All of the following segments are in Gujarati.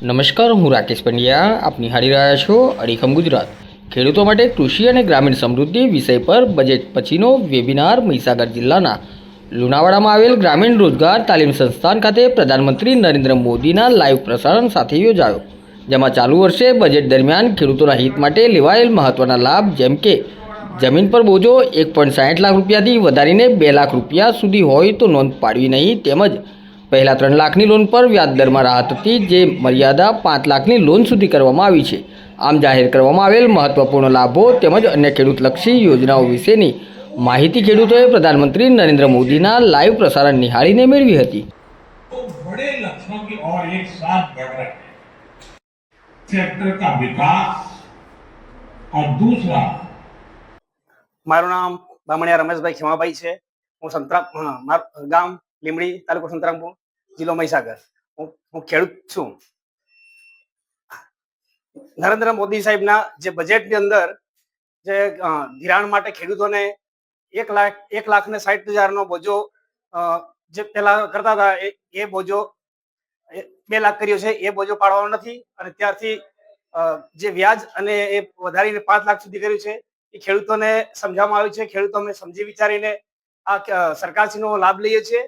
નમસ્કાર, હું રાકેશ પંડ્યા. આપ નિહાળી રહ્યા છો અડીખમ ગુજરાત. ખેડૂતો માટે કૃષિ અને ગ્રામીણ સમૃદ્ધિ વિષય પર બજેટ પછીનો વેબિનાર મહીસાગર જિલ્લાના લુણાવાડામાં આવેલ ગ્રામીણ રોજગાર તાલીમ સંસ્થાન ખાતે પ્રધાનમંત્રી નરેન્દ્ર મોદીના લાઈવ પ્રસારણ સાથે યોજાયો. જેમાં ચાલુ વર્ષે બજેટ દરમિયાન ખેડૂતોના હિત માટે લેવાયેલ મહત્વના લાભ જેમ કે જમીન પર બોજો એક લાખ રૂપિયાથી વધારીને બે લાખ રૂપિયા સુધી હોય તો નોંધ પાડવી નહીં, તેમજ પહેલા ત્રણ લાખની લોન પર વ્યાજ દરમાં રાહત હતી જે મર્યાદા પાંચ લાખની લોન સુધી કરવામાં આવી છે આમ જાહેર કરવામાં આવેલ મહત્વપૂર્ણ લાભો તેમજ અન્ય ખેડૂતલક્ષી યોજનાઓ વિશેની માહિતી ખેડૂતોએ પ્રધાનમંત્રી નરેન્દ્ર મોદીના લાઈવ પ્રસારણ નિહાળીને મેળવી હતી तो बड़े लक्ष्यों की ओर एक साथ बढ़ रहे हैं सेक्टर का विकास और दूसरा મારું નામ બામણિયા રમેશભાઈ ખેમાભાઈ છે હું સંતરામ હા, મારું ગામ લીમડી તાલુકો સંતરામપુર જિલ્લો મહીસાગર. હું હું ખેડૂત છું. નરેન્દ્ર મોદી સાહેબના જે બજેટની અંદર જે ધિરાણ માટે ખેડૂતોને એક લાખ એક લાખ ને સાઠ હજારનો બોજો જે પેલા કરતા હતા એ બોજો બે લાખ કર્યો છે, એ બોજો પાડવાનો નથી અને ત્યારથી જે વ્યાજ અને એ વધારીને પાંચ લાખ સુધી કર્યું છે, એ ખેડૂતોને સમજાવવામાં આવ્યું છે, ખેડૂતો અમે સમજી વિચારીને આ સરકારશ્રીનો લાભ લઈએ છીએ.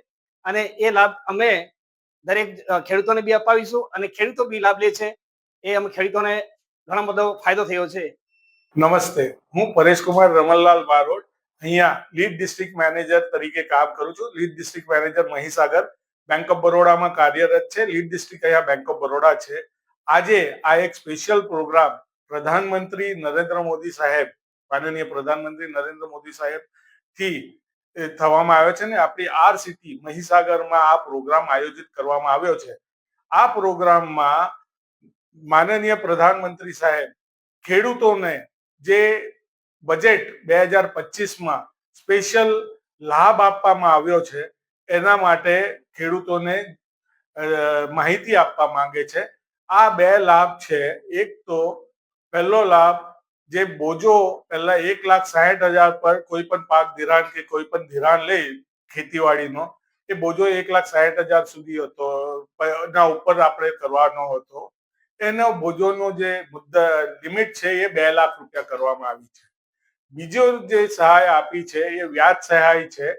અને એ લાભ અમે દરેક ખેડૂતોને બી અપાવીશું અને ખેડૂતો બી લાભ લે છે. એ અમે ખેડૂતોને ઘણો બધો ફાયદો થયો છે. નમસ્તે. હું પરેશકુમાર રમણલાલ બારોટ, અહીંયા લીડ ડિસ્ટ્રિક્ટ મેનેજર તરીકે કામ કરું છું. Lead district manager Mahisagar. Bank of બરોડામાં કાર્યરત છે. લીડ ડિસ્ટ્રિક્ટ અહીંયા બેંક ઓફ બરોડા છે. આજે આ એક સ્પેશિયલ પ્રોગ્રામ પ્રધાનમંત્રી નરેન્દ્ર મોદી સાહેબ, માનનીય પ્રધાનમંત્રી નરેન્દ્ર મોદી સાહેબથી થવામાં આવ્યો છે ને આપણી આર સિટી મહીસાગરમાં આ પ્રોગ્રામ આયોજિત કરવામાં આવ્યો છે. આ પ્રોગ્રામમાં માનનીય પ્રધાનમંત્રી સાહેબ ખેડૂતોને જે બજેટ બે હજાર પચીસમાં સ્પેશિયલ લાભ આપવામાં આવ્યો છે, એના માટે ખેડૂતોને માહિતી આપવા માંગે છે. આ બે લાભ છે. એક તો પહેલો લાભ જે બોજો પહેલા એક લાખ સાહીઠ હજાર પર કોઈ પણ પાક ધિરાણ કે કોઈ પણ ધિરાણ લે ખેતીવાડીનો, એ બોજો એક લાખ સાહીઠ હજાર સુધી હતો. એના ઉપર આપણે કરવાનો હતો. એનો બોજોનો જે લિમિટ છે એ બે લાખ રૂપિયા કરવામાં આવી છે. બીજો જે સહાય આપી છે એ વ્યાજ સહાય છે.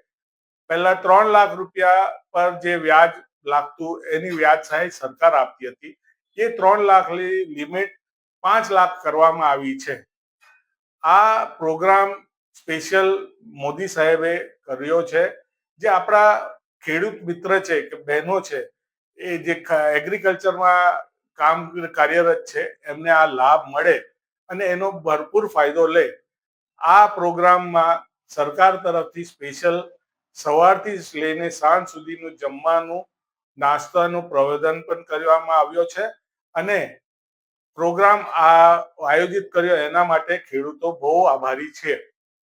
પહેલા ત્રણ લાખ રૂપિયા પર જે વ્યાજ લાગતું એની વ્યાજ સહાય સરકાર આપતી હતી. એ ત્રણ લાખ લિમિટ પાંચ લાખ કરવામાં આવી છે. આ પ્રોગ્રામ સ્પેશિયલ મોદી સાહેબે કર્યો છે. જે આપણા ખેડૂત મિત્ર છે કે બહેનો છે, એ જે એગ્રીકલ્ચરમાં કામ કાર્યરત છે, એમને આ લાભ મળે અને એનો ભરપૂર ફાયદો લે. આ પ્રોગ્રામમાં સરકાર તરફથી સ્પેશિયલ સવારથી લઈને સાંજ સુધીનું જમવાનું, નાસ્તાનું પ્રવેદન પણ કરવામાં આવ્યો છે અને પ્રોગ્રામ આ આયોજિત કર્યો એના માટે ખેડૂતો બહુ આભારી છે.